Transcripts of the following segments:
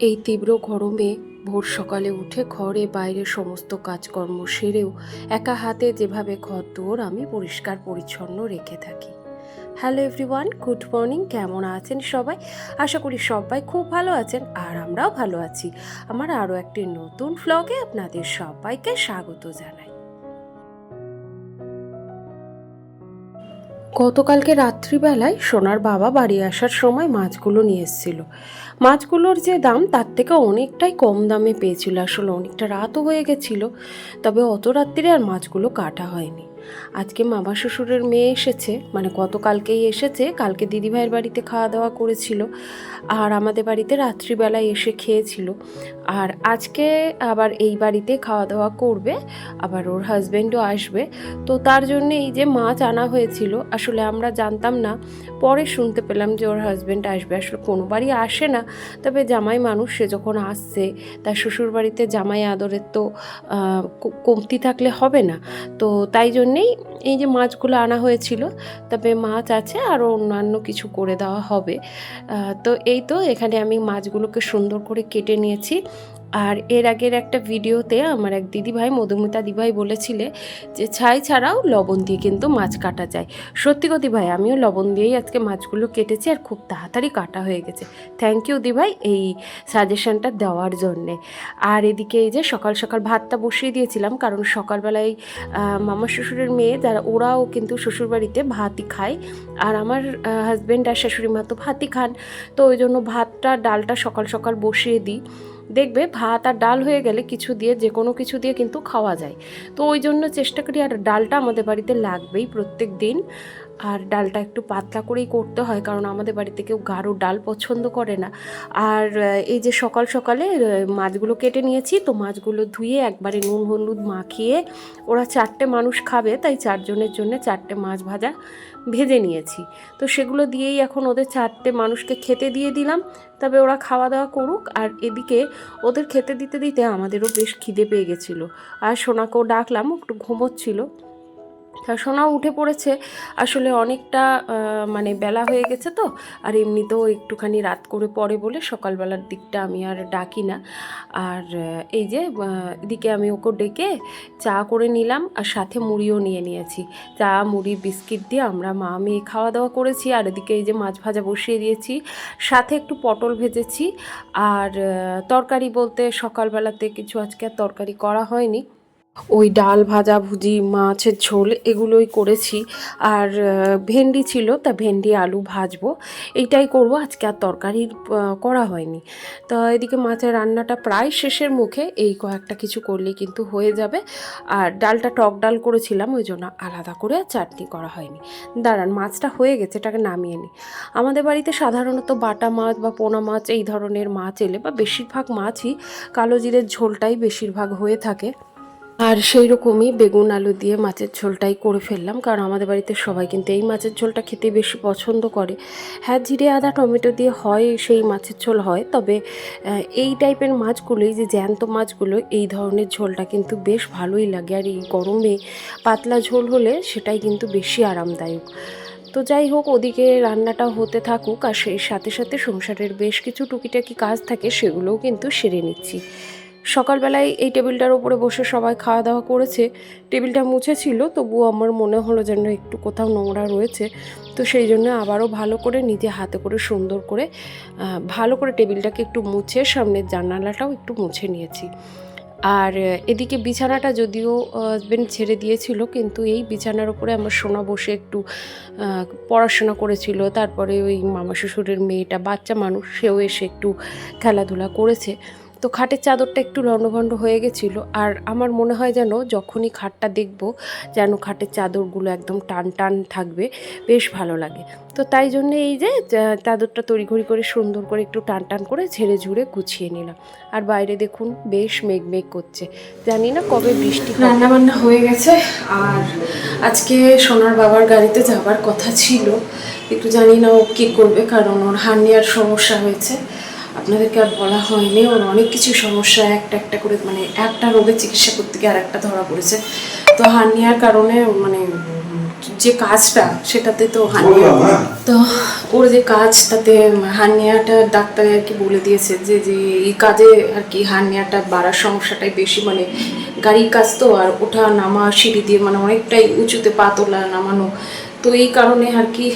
এই তীব্র গরমে ভোর সকালে উঠে ঘরে বাইরে সমস্ত কাজকর্ম সেরেও একা হাতে যেভাবে ঘর দুয়ার আমি পরিষ্কার পরিচ্ছন্ন রেখে থাকি। হ্যালো এভরিওয়ান গুড মর্নিং কেমন আছেন সবাই? আশা করি সবাই খুব ভালো আছেন আর আমরাও ভালো আছি। আমার আরও একটি নতুন ফ্লগে আপনাদের সবাইকে স্বাগত জানাই। গতকালকে রাত্রিবেলায় সোনার বাবা বাড়ি আসার সময় মাছগুলো নিয়ে এসেছিল। মাছগুলোর যে দাম, তার থেকে অনেকটাই কম দামে পেয়েছিল। আসলে অনেকটা রাতও হয়ে গেছিল, তবে অত রাত্রিরে আর মাছগুলো কাটা হয়নি। আজকে মামা শ্বশুরের মেয়ে এসেছে মানে গতকালকেই এসেছে, কালকে দিদিভাইয়ের বাড়িতে খাওয়া দাওয়া করেছিল আর আমাদের বাড়িতে রাত্রিবেলায় এসে খেয়েছিল। আর আজকে আবার এই বাড়িতে খাওয়া দাওয়া করবে, আবার ওর হাজব্যান্ডও আসবে। তো তার জন্য এই যে মাছ আনা হয়েছিল, আসলে আমরা জানতাম না, পরে শুনতে পেলাম যে ওর হাজব্যান্ড আসবে। আসলে কোনো বাড়ি আসে না, তবে জামাই মানুষ, সে যখন আসছে, তার শ্বশুর বাড়িতে জামাই আদরের তো কমতি থাকলে হবে না। তো তাই জন্যেই এই যে মাছগুলো আনা হয়েছিল, তবে মাছ আছে আরও অন্যান্য কিছু করে দেওয়া হবে। তো এই তো এখানে আমি মাছগুলোকে সুন্দর করে কেটে নিয়েছি। আর এর আগের একটা ভিডিওতে আমার এক দিদিভাই, মধুমিতা দিভাই বলেছিলে যে, ছাই ছাড়াও লবণ দিয়ে কিন্তু মাছ কাটা যায়। সত্যি কথা ভাই আমিও লবণ দিয়েই আজকে মাছগুলো কেটেছি আর খুব তাড়াতাড়ি কাটা হয়ে গেছে। থ্যাংক ইউ দিভাই এই সাজেশনটা দেওয়ার জন্যে। আর এদিকে এই যে, সকাল সকাল ভাতটা বসিয়ে দিয়েছিলাম কারণ সকালবেলায় মামা শ্বশুরের মেয়ে, যারা ওরাও কিন্তু শ্বশুরবাড়িতে ভাতই খায় আর আমার হাজব্যান্ড আর শাশুড়ি মা তো ভাতই খান। তো ওই জন্য ভাতটা, ডালটা সকাল সকাল বসিয়ে দিই। দেখবে ভাত আর ডাল হয়ে গেলে কিছু দিয়ে, যে কোনো কিছু দিয়ে কিন্তু খাওয়া যায়। তো ওই জন্য চেষ্টা করি আর ডালটা আমাদের বাড়িতে লাগবেই প্রত্যেক দিন। আর ডালটা একটু পাতলা করেই করতে হয়, কারণ আমাদের বাড়িতে কেউ গাঢ় ডাল পছন্দ করে না। আর এই যে সকাল সকালে মাছগুলো কেটে নিয়েছি, তো মাছগুলো ধুয়ে একবারে নুন হলুদ মাখিয়ে ওরা চারটে মানুষ খাবে, তাই চারজনের জন্য চারটে মাছ ভাজা ভেজে নিয়েছি। তো সেগুলো দিয়েই এখন ওদের চারটে মানুষকে খেতে দিয়ে দিলাম। তবে ওরা খাওয়া দাওয়া করুক, আর এদিকে ওদের খেতে দিতে দিতে আমাদেরও বেশ খিদে পেয়ে গেছিল। আর সোনাকেও ডাকলাম, একটু ঘুমোচ্ছিল। তা সোনাও উঠে পড়েছে। আসলে অনেকটা মানে বেলা হয়ে গেছে তো, আর এমনিতেও একটুখানি রাত করে পড়ে বলে সকালবেলার দিকটা আমি আর ডাকি না। আর এই যে এদিকে আমি ওকে ডেকে চা করে নিলাম আর সাথে মুড়িও নিয়ে নিয়েছি। চা, মুড়ি, বিস্কিট দিয়ে আমরা মা, মেয়ে খাওয়া দাওয়া করেছি আর এদিকে এই যে মাছ ভাজা বসিয়ে দিয়েছি। সাথে একটু পটল ভেজেছি। আর তরকারি বলতে সকালবেলাতে কিছু আজকে আর তরকারি করা হয়নি। ওই ডাল ভাজা, ভুজি, মাছের ঝোল এগুলোই করেছি। আর ভেন্ডি ছিল, তা ভেন্ডি, আলু ভাজবো। এইটাই করব, আজকে আর তরকারি করা হয়নি। তা এদিকে মাছের রান্নাটা প্রায় শেষের মুখে, এই কয়েকটা কিছু করলেই কিন্তু হয়ে যাবে। আর ডালটা টক ডাল করেছিলাম, ওই জন্য আলাদা করে চাটনি করা হয়নি। দাঁড়ান, মাছটা হয়ে গেছে, এটাকে নামিয়ে নিই। আমাদের বাড়িতে সাধারণত বাটা মাছ বা পোনা মাছ, এই ধরনের মাছ এলে, বা বেশিরভাগ মাছই কালো জিরের ঝোলটাই বেশিরভাগ হয়ে থাকে। আর সেই রকমই বেগুন, আলু দিয়ে মাছের ঝোলটাই করে ফেললাম। কারণ আমাদের বাড়িতে সবাই কিন্তু এই মাছের ঝোলটা খেতে বেশি পছন্দ করে। হ্যাঁ জিরে, আদা, টমেটো দিয়ে হয় সেই মাছের ঝোল হয়। তবে এই টাইপের মাছগুলোই যে জ্যান্ত মাছগুলো, এই ধরনের ঝোলটা কিন্তু বেশ ভালোই লাগে। আর এই গরমে পাতলা ঝোল হলে সেটাই কিন্তু বেশি আরামদায়ক। তো যাই হোক, ওদিকে রান্নাটা হতে থাকুক। আর সেই সাথে সাথে সংসারের বেশ কিছু টুকিটাকি কাজ থাকে, সেগুলোও কিন্তু সেরে নিচ্ছি। সকালবেলায় এই টেবিলটার উপরে বসে সবাই খাওয়া দাওয়া করেছে। টেবিলটা মুছে ছিল, তবুও আমার মনে হলো যেন একটু কোথাও নোংরা রয়েছে। তো সেই জন্য আবারও ভালো করে নিজে হাতে করে সুন্দর করে ভালো করে টেবিলটাকে একটু মুছে সামনের জানালাটাও একটু মুছে নিয়েছি। আর এদিকে বিছানাটা যদিও হাজবেন্ড ছেড়ে দিয়েছিল, কিন্তু এই বিছানার উপরে আমার সোনা বসে একটু পড়াশোনা করেছিল। তারপরে ওই মামা শ্বশুরের মেয়েটা, বাচ্চা মানুষ, সেও এসে একটু খেলাধুলা করেছে। তো খাটের চাদরটা একটু লণ্ডভণ্ড হয়ে গেছিল আর আমার মনে হয় যেন যখনই খাটটা দেখব যেন খাটের চাদরগুলো একদম টান টান থাকবে, বেশ ভালো লাগে। তো তাই জন্য এই যে চাদরটা তড়িঘড়ি করে সুন্দর করে একটু টান টান করে ঝেড়ে ঝুড়ে গুছিয়ে নিলাম। আর বাইরে দেখুন বেশ মেঘ মেঘ করছে। জানি না কবে বৃষ্টি রান্না বান্না হয়ে গেছে আর আজকে সোনার বাবার গাড়িতে যাবার কথা ছিল। একটু জানি না ও কী করবে কারণ ওর হার্নিয়ার সমস্যা হয়েছে। আপনাদেরকে আর বলা হয়নি ওর অনেক কিছু সমস্যা একটা একটা করে মানে একটা রোগের চিকিৎসা করতে গিয়ে আর একটা ধরা পড়েছে। তো হার্নিয়ার কারণে মানে যে কাজটা সেটাতে তো হার্নিয়া তো ওর যে কাজ তাতে হার্নিয়াটা ডাক্তারে আর কি বলে দিয়েছে যে যে এই কাজে আর কি হার্নিয়াটা বাড়ার সমস্যাটাই বেশি। মানে গাড়ির কাজ তো আর ওঠা নামা সিঁড়ি দিয়ে মানে অনেকটাই উঁচুতে পা তোলা নামানো তো এই কারণে আর কি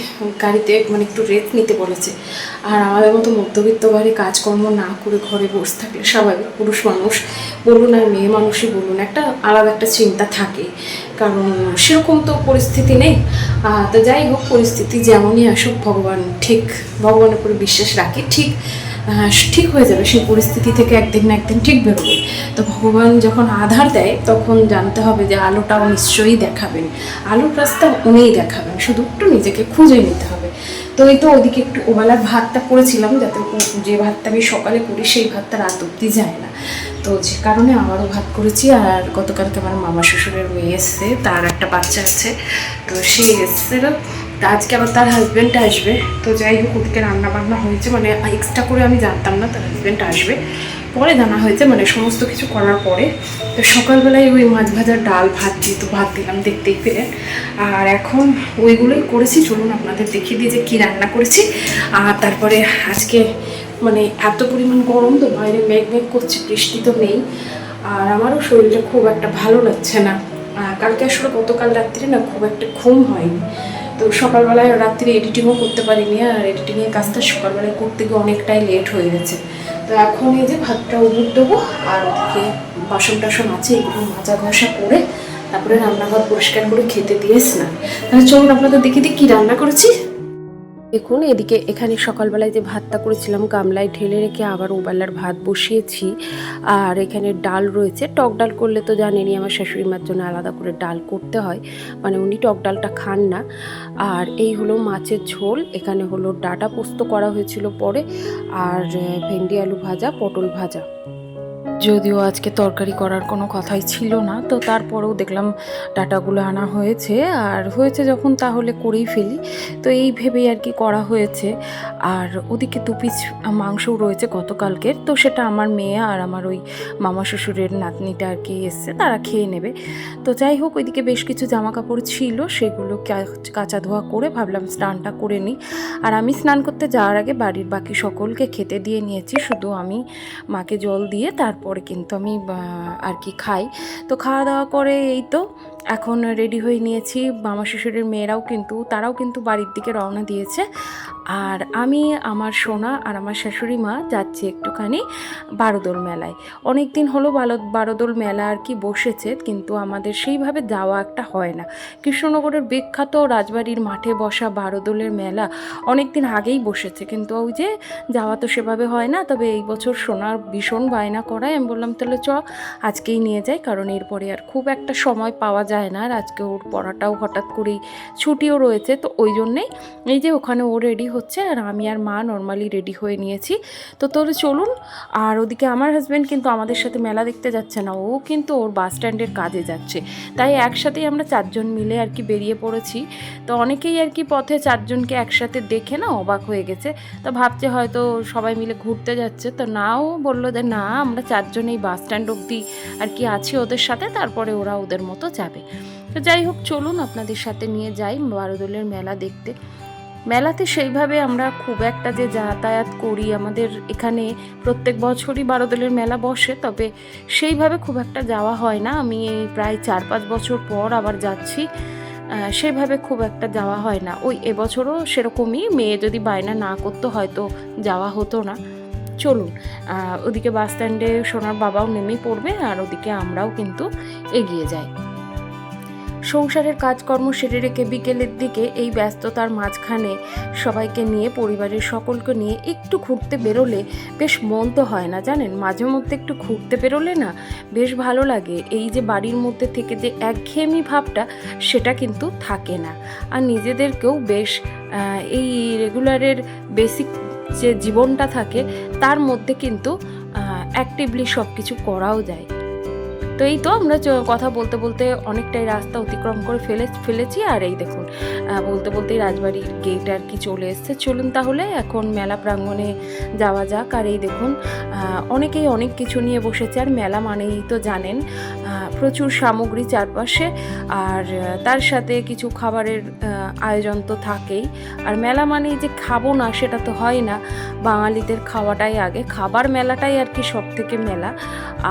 গাড়িতে মানে একটু রেস্ট নিতে বলেছে। আর আমাদের মতো মধ্যবিত্ত বাড়ি কাজকর্ম না করে ঘরে বসে থাকলে স্বাভাবিক, পুরুষ মানুষ বলুন আর মেয়ে মানুষই বলুন, একটা আলাদা একটা চিন্তা থাকে। কারণ সেরকম তো পরিস্থিতি নেই। তো যাই হোক, পরিস্থিতি যেমনই আসুক, ভগবান ঠিক, ভগবানের উপরে বিশ্বাস রাখি, ঠিক। ঠিক হয়ে যাবে, সেই পরিস্থিতি থেকে একদিন না একদিন ঠিক বেরোবে। তো ভগবান যখন আধার দেয়, তখন জানতে হবে যে আলোটাও নিশ্চয়ই দেখাবেন। আলোর রাস্তা উনিই দেখাবেন, শুধু একটু নিজেকে খুঁজে নিতে হবে। তো এই তো ওদিকে একটু ওবেলার ভাতটা করেছিলাম, যাতে যে ভাতটা আমি সকালে করি, সেই ভাতটা রাত অব্দি যায় না। তো যে কারণে আমারও ভাত করেছি, আর গতকালকে আমার মামা শ্বশুরের মেয়ে এসছে, তার একটা বাচ্চা আছে। তো সে এসছিল তা আজকে আবার তার হাজব্যান্ড আসবে। তো যাই হোক, ওদিকে রান্না বান্না হয়েছে মানে এক্সট্রা করে আমি জানতাম না তার হাজব্যান্ড আসবে। পরে জানা হয়েছে মানে সমস্ত কিছু করার পরে। তো সকালবেলায় ওই মাছ ভাজার ডাল, ভাত দিয়ে তো ভাত দিলাম, দেখতেই পেলেন। আর এখন ওইগুলোই করেছি, চলুন আপনাদের দেখিয়ে দিয়ে যে কী রান্না করেছি। আর তারপরে আজকে মানে এত পরিমাণ গরম তো বাইরে মেঘ মেঘ করছে, বৃষ্টি তো নেই। আর আমারও শরীরটা খুব একটা ভালো লাগছে না। কালকে আসলে গতকাল রাত্রে না খুব একটা ঘুম হয়নি। তো সকালবেলায় রাত্রি এডিটিংও করতে পারিনি আর এডিটিংয়ের কাজটা সকালবেলায় করতে গিয়ে অনেকটাই লেট হয়ে গেছে। তো এখন এই যে ভাতটা উবুর দেবো আর ওদিকে বাসন টাসন আছে, এগুলো মাজা ঘষা করে তারপরে রান্নাঘর পরিষ্কার করে খেতে দিয়ে স্নান। তাহলে চলুন আপনাদের দেখে দিই কী রান্না করেছি। দেখুন, এদিকে এখানে সকালবেলায় যে ভাতটা করেছিলাম, গামলায় ঢেলে রেখে আবার ওবেলার ভাত বসিয়েছি। আর এখানে ডাল রয়েছে। টক ডাল করলে তো জানেনই, আমার শাশুড়ি মার জন্য আলাদা করে ডাল করতে হয়। মানে উনি টক ডালটা খান না। আর এই হলো মাছের ঝোল। এখানে হলো ডাটা পোস্ত করা হয়েছিল পরে। আর ভেন্ডি আলু ভাজা, পটল ভাজা। যদিও আজকে তরকারি করার কোনো কথাই ছিল না, তো তারপরেও দেখলাম ডাটাগুলো আনা হয়েছে। আর হয়েছে যখন তাহলে করেই ফেলি। তো এই ভেবেই আর কি করা হয়েছে। আর ওদিকে দু পিস মাংসও রয়েছে গতকালকের। তো সেটা আমার মেয়ে আর আমার ওই মামা শ্বশুরের নাতনিটা আর কি এসছে, তারা খেয়ে নেবে। তো যাই হোক, ওইদিকে বেশ কিছু জামা কাপড় ছিল, সেগুলো কাচা ধোয়া করে ভাবলাম স্নানটা করে নিই। আর আমি স্নান করতে যাওয়ার আগে বাড়ির বাকি সকলকে খেতে দিয়ে নিয়েছি। শুধু আমি মাকে জল দিয়ে তারপরে কিন্তু আমি আর কি খাই। তো খাওয়া দাওয়া করে এই তো, এখন রেডি হয়ে নিয়েছি। মামা শ্বশুরের মেয়েরাও কিন্তু, তারাও কিন্তু বাড়ির দিকে রওনা দিয়েছে। আর আমি আমার সোনা আর আমার শাশুড়ি মা যাচ্ছি একটুখানি বারোদোল মেলায়। অনেক দিন হলো বালো, বারোদোল মেলা আর কি বসেছে, কিন্তু আমাদের সেইভাবে যাওয়া একটা হয় না। কৃষ্ণনগরের বিখ্যাত রাজবাড়ির মাঠে বসা বারোদোলের মেলা অনেক দিন আগেই বসেছে, কিন্তু ওই যে যাওয়া তো সেভাবে হয় না, তবে এই বছর সোনার ভীষণ বায়না করায় আমি বললাম, তাহলে চ, আজকেই নিয়ে যাই, কারণ এরপরে আর খুব একটা সময় পাওয়া যায় না, আর আজকে ওর পড়াটাও হঠাৎ করেই ছুটিও রয়েছে। তো ওই জন্যেই এই যে ওখানে ও রেডি হচ্ছে আর আমি আর মা নর্মালি রেডি হয়ে নিয়েছি। তো তোর চলুন, আর ওদিকে আমার হাজব্যান্ড কিন্তু আমাদের সাথে মেলা দেখতে যাচ্ছে না, ও কিন্তু ওর বাস স্ট্যান্ডের কাজে যাচ্ছে। তাই একসাথেই আমরা চারজন মিলে আর কি বেরিয়ে পড়েছি। তো অনেকেই আর কি পথে চারজনকে একসাথে দেখে না অবাক হয়ে গেছে। তো ভাবছে হয়তো সবাই মিলে ঘুরতে যাচ্ছে। তো নাও বলল যে, না, আমরা চারজনেই বাস স্ট্যান্ড অবধি আর কি আছি ওদের সাথে, তারপরে ওরা ওদের মতো যাবে। তো যাই হোক, চলুন আপনাদের সাথে নিয়ে যাই বারোদলের মেলা দেখতে। মেলাতে সেইভাবে আমরা খুব একটা যে যাতায়াত করি, আমাদের এখানে প্রত্যেক বছরই বারো বারোদলের মেলা বসে, তবে সেইভাবে খুব একটা যাওয়া হয় না। আমি এই প্রায় চার পাঁচ বছর পর আবার যাচ্ছি সেভাবে খুব একটা যাওয়া হয় না। ওই এবছরও সেরকমই, মেয়ে যদি বায়না না করতো হয়তো যাওয়া হতো না। চলুন ওদিকে বাস স্ট্যান্ডে সোনার বাবাও নেমেই পড়বে, আর ওদিকে আমরাও কিন্তু এগিয়ে যাই। সংসারের কাজকর্ম সেরে রেখে বিকেলের দিকে এই ব্যস্ততার মাঝখানে সবাইকে নিয়ে, পরিবারের সকলকে নিয়ে একটু ঘুরতে বেরোলে বেশ মন তো হয় না, জানেন? মাঝে মধ্যে একটু ঘুরতে বেরোলে না বেশ ভালো লাগে। এই যে বাড়ির মধ্যে থেকে যে একঘেয়েমি ভাবটা, সেটা কিন্তু থাকে না। আর নিজেদেরকেও বেশ এই রেগুলারের বেসিক যে জীবনটা থাকে, তার মধ্যে কিন্তু অ্যাক্টিভলি সব কিছু করাও যায়। তো এই তো আমরা কথা বলতে বলতে অনেকটাই রাস্তা অতিক্রম করে ফেলে ফেলেছি। আর এই দেখুন বলতে বলতেই রাজবাড়ির গেট আর কি চলে এসছে। চলুন তাহলে এখন মেলা প্রাঙ্গণে যাওয়া যাক। আর এই দেখুন অনেকেই অনেক কিছু নিয়ে বসেছে। আর মেলা মানেই তো জানেন প্রচুর সামগ্রী চারপাশে আর তার সাথে কিছু খাবারের আয়োজন তো থাকেই। আর মেলা মানে যে খাব না, সেটা তো হয় না। বাঙালিদের খাওয়াটাই আগে। খাবার মেলাটাই আর কি সব থেকে মেলা।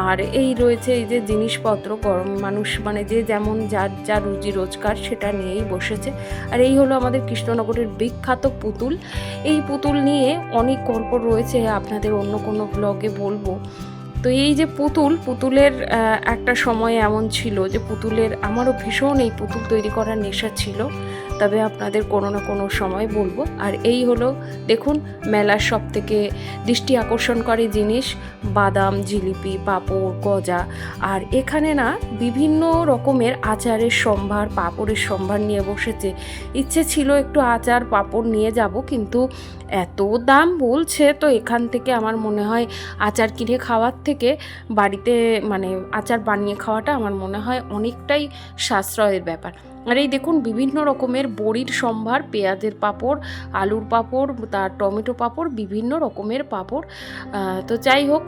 আর এই রয়েছে এই যে জিনিসপত্র, গরম মানুষ মানে যে যেমন যার যা রুজি রোজগার, সেটা নিয়েই বসেছে। আর এই হলো আমাদের কৃষ্ণনগরের বিখ্যাত পুতুল। এই পুতুল নিয়ে অনেক গল্প রয়েছে। আপনাদের অন্য কোনো ব্লগে বলব। তো এই যে পুতুল, পুতুলের একটা সময় এমন ছিল যে পুতুলের আমারও ভীষণ এই পুতুল তৈরি করার নেশা ছিল। তবে আপনাদের কোনো না কোনো সময় বলব। আর এই হলো, দেখুন, মেলার সব থেকে দৃষ্টি আকর্ষণকারী জিনিস, বাদাম, জিলিপি, পাঁপড়, গজা। আর এখানে না, বিভিন্ন রকমের আচারের সম্ভার, পাঁপড়ের সম্ভার নিয়ে বসেছে। ইচ্ছে ছিল একটু আচার, পাঁপড় নিয়ে যাব, কিন্তু এত দাম বলছে তো এখান থেকে আমার মনে হয় আচার কিনে খাওয়ার থেকে বাড়িতে মানে আচার বানিয়ে খাওয়াটা আমার মনে হয় অনেকটাই সাশ্রয়ের ব্যাপার। আর এই দেখুন, বিভিন্ন রকমের বড়ির সম্ভার, পেঁয়াজের পাঁপড়, আলুর পাঁপড়, তার টমেটো পাঁপড়, বিভিন্ন রকমের পাঁপড়। তো যাই হোক,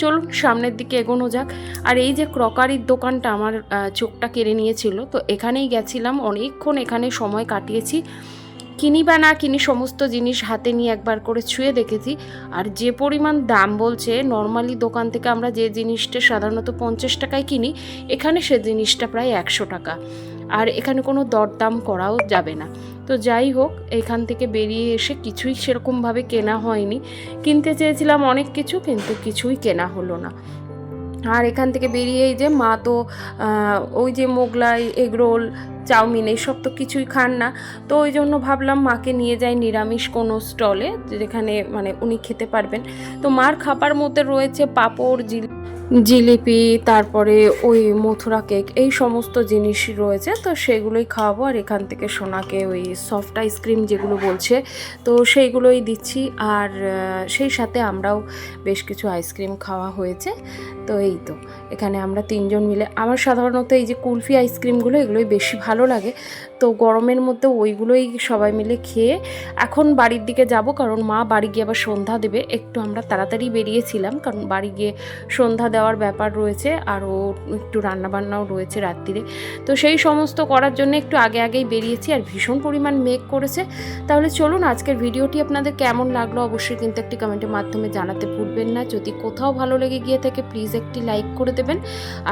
চলুন সামনের দিকে এগোনো যাক। আর এই যে ক্রকারির দোকানটা আমার চোখটা কেড়ে নিয়েছিল, তো এখানেই গেছিলাম। অনেকক্ষণ এখানে সময় কাটিয়েছি। কিনি বা না কিনি সমস্ত জিনিস হাতে নিয়ে একবার করে ছুঁয়ে দেখেছি। আর যে পরিমাণ দাম বলছে, নর্মালি দোকান থেকে আমরা যে জিনিসটা সাধারণত পঞ্চাশ টাকায় কিনি, এখানে সে জিনিসটা প্রায় একশো টাকা। আর এখানে কোনো দরদাম করাও যাবে না। তো যাই হোক, এখান থেকে বেরিয়ে এসে কিছুই সেরকমভাবে কেনা হয়নি। কিনতে চেয়েছিলাম অনেক কিছু, কিন্তু কিছুই কেনা হলো না। আর এখান থেকে বেরিয়ে এই যে মা তো ওই যে মোগলাই, এগরোল, চাউমিন এইসব তো কিছুই খান না। তো ওই জন্য ভাবলাম মাকে নিয়ে যাই নিরামিষ কোনো স্টলে, যেখানে মানে উনি খেতে পারবেন। তো মার খাবার মধ্যে রয়েছে পাঁপড় জিল জিলিপি, তারপরে ওই মথুরা কেক, এই সমস্ত জিনিস রয়েছে। তো সেগুলোই খাওয়াবো আর এখান থেকে সোনাকে ওই সফট আইসক্রিম যেগুলো বলছে, তো সেইগুলোই দিচ্ছি। আর সেই সাথে আমরাও বেশ কিছু আইসক্রিম খাওয়া হয়েছে। তো এই তো, এখানে আমরা তিনজন মিলে, আমার সাধারণত এই যে কুলফি আইসক্রিমগুলো এগুলোই বেশি ভালো লাগে। তো গরমের মধ্যে ওইগুলোই সবাই মিলে খেয়ে, এখন বাড়ির দিকে যাব, কারণ মা বাড়ি গিয়ে আবার সন্ধ্যা দেবে। একটু আমরা তাড়াতাড়ি বেরিয়েছিলাম, কারণ বাড়ি গিয়ে সন্ধ্যা দেওয়ার ব্যাপার রয়েছে, আরও একটু রান্নাবান্নাও রয়েছে রাত্রিরে। তো সেই সমস্ত করার জন্য একটু আগে আগেই বেরিয়েছি আর ভীষণ পরিমাণ মেঘ করেছে। তাহলে চলুন আজকের ভিডিওটি আপনাদের কেমন লাগল অবশ্যই কিন্তু একটি কমেন্টের মাধ্যমে জানাতে ভুলবেন না। যদি কোথাও ভালো লেগে গিয়ে থাকে, প্লিজ একটি লাইক করে দেবেন।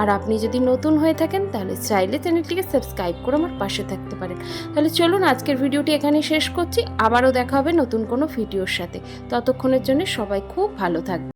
আর আপনি যদি নতুন হয়ে থাকেন, তাহলে চাইলে চ্যানেলটিকে সাবস্ক্রাইব করে আমার পাশে থাকতে পারেন। তাহলে চলুন আজকের ভিডিওটি এখানে শেষ করছি। আবারও দেখা হবে নতুন কোনো ভিডিওর সাথে। ততক্ষণের জন্য সবাই খুব ভালো থাকবে